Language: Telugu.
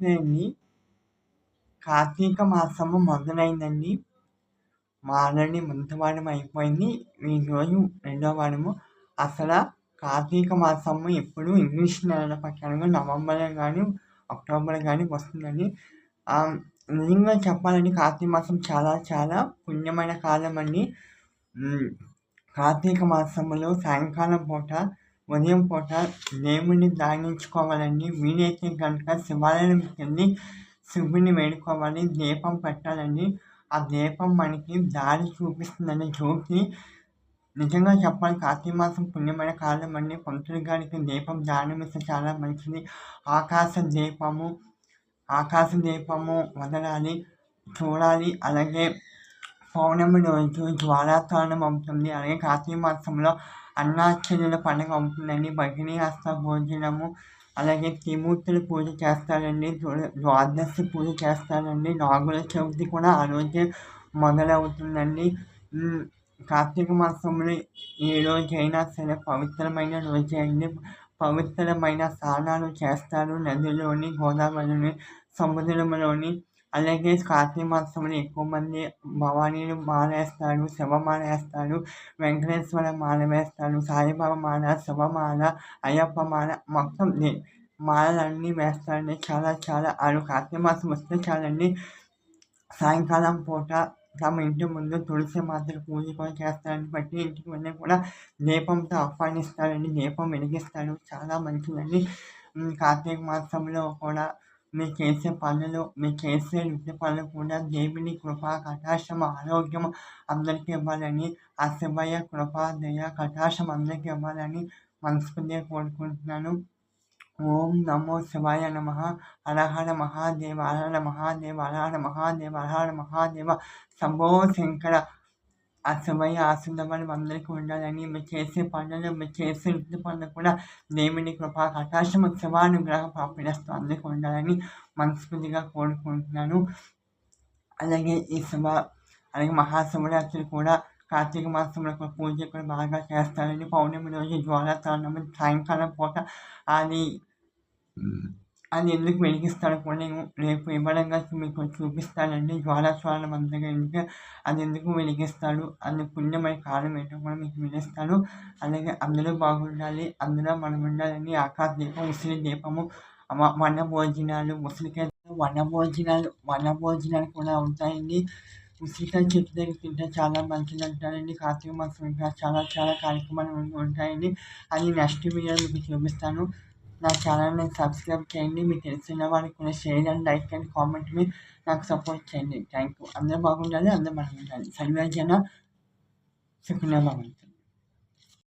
అండి కార్తీక మాసము మొదలైందండి ఆల్రెడీ మొదటి వారం అయిపోయింది ఈరోజు రెండో వారము అసలు కార్తీక మాసము ఎప్పుడు ఇంగ్లీష్ నెలల ప్రకారంగా నవంబర్లో కానీ అక్టోబర్ కానీ వస్తుందండి నిజంగా చెప్పాలంటే కార్తీక మాసం చాలా చాలా పుణ్యమైన కాలం అండి కార్తీక మాసంలో సాయంకాలం పూట ఉదయం పూట దేవుడిని ధ్యానించుకోవాలండి వీలైతే కనుక శివాలయంకి వెళ్ళి శివుని వేడుకోవాలి దీపం పెట్టాలండి ఆ దీపం మనకి దారి చూపిస్తుందని చూసి నిజంగా చెప్పాలి. కార్తీక మాసం పుణ్యమైన కాలం అండి. పంతులు గారికి దీపం దానం ఇస్తే చాలా మంచిది. ఆకాశ దీపము ఆకాశ దీపము వదలాలి చూడాలి. అలాగే పౌర్ణమి రోజు జ్వాలాతోరణం అవుతుంది అలాగే కార్తీక మాసంలో అన్నాచర్యుల పండుగ ఉంటుందండి భగిని హస్త భోజనము అలాగే త్రిమూర్తులు పూజ చేస్తారండి. ద్వాదశి పూజ చేస్తారండి. నాగుల చవితి కూడా ఆ రోజే మొదలవుతుందండి. కార్తీక మాసంలో ఏ రోజైనా సరే పవిత్రమైన రోజే అండి. పవిత్రమైన స్నానాలు చేస్తారు. నదిలోని గోదావరిలోని సముద్రంలోని అలాగే కార్తీక మాసంలో ఎక్కువ మంది భవానీలు మాల వేస్తారు శివమాల వేస్తారు వెంకటేశ్వర మాల వేస్తారు సాయిబాబా మాల శివమాల అయ్యప్ప మాల మొత్తం మాలలన్నీ వేస్తారండి. చాలా చాలా ఆరు కార్తీక మాసం వస్తే చాలండి. సాయంకాలం పూట తమ ఇంటి ముందు తులసి మాతకు పూజ కూడా చేస్తారని బట్టి ఇంటికి వెళ్ళి కూడా దీపంతో ఆహ్వానిస్తారండి. దీపం వెలిగిస్తారు. చాలా మంచిదండి. కార్తీక మాసంలో కూడా మీరు చేసే పనులు మీరు చేసే నిత్య పనులు కూడా దేవుని కృప కటాక్షం ఆరోగ్యం అందరికీ ఇవ్వాలని ఆ శివయ్య కృప దయ కటాక్షం అందరికీ ఇవ్వాలని మనస్ఫూర్తిగా కోరుకుంటున్నాను ఓం నమో శివాయ నమ హరహర మహాదేవ హరహర మహాదేవ హరహర మహాదేవ హరహర మహాదేవ శంభో శంకర ఆ సమయ ఆశీర్వాదం అందరికీ ఉండాలని మీరు చేసే పనులు మీరు చేసే ఇంటి పనులు కూడా దేవుని కృపా కటాక్షం శివానుగ్రహ ప్రాప్తిస్తూ అందరికీ ఉండాలని మనస్ఫూర్తిగా కోరుకుంటున్నాను. అలాగే ఈ శివ అలాగే మహాశివరాత్రి కూడా కార్తీక మాసంలో పూజ కూడా బాగా చేస్తారని పౌర్ణమి రోజు జ్వాల సాయంకాలం పూట అది అది ఎందుకు వెలిగిస్తాను కూడా నేను రేపు వివరంగా మీకు చూపిస్తానండి. జ్వాలాస్వాలం అంతగా ఎందుకు అది ఎందుకు వెలిగిస్తాడు? అది పుణ్యమైన కాలం ఏంటో కూడా మీకు వినిస్తాను అలాగే అందరూ బాగుండాలి. అందులో మనం ఉండాలని ఆకాశ దీపం ఉసిరి దీపము వన భోజనాలు ఉసిరికాయ వన భోజనాలు వన భోజనాలు కూడా ఉంటాయండి. ఉసిరికాయ చెట్టు దగ్గర తింటే చాలా మంచిది అంటారండి. కార్తీక మాసం ఇంకా చాలా చాలా కార్యక్రమాలు ఉంటాయండి. అది నెక్స్ట్ వీడియో మీకు చూపిస్తాను. నా ఛానల్ని సబ్స్క్రైబ్ చేయండి. మీకు తెలిసిన వారికి కూడా share and like and comment మీ నాకు సపోర్ట్ చేయండి. థ్యాంక్ యూ అందరూ బాగుండాలి. అందరూ బాగుండాలి సర్వేజన సుఖంగా బాగుంటుంది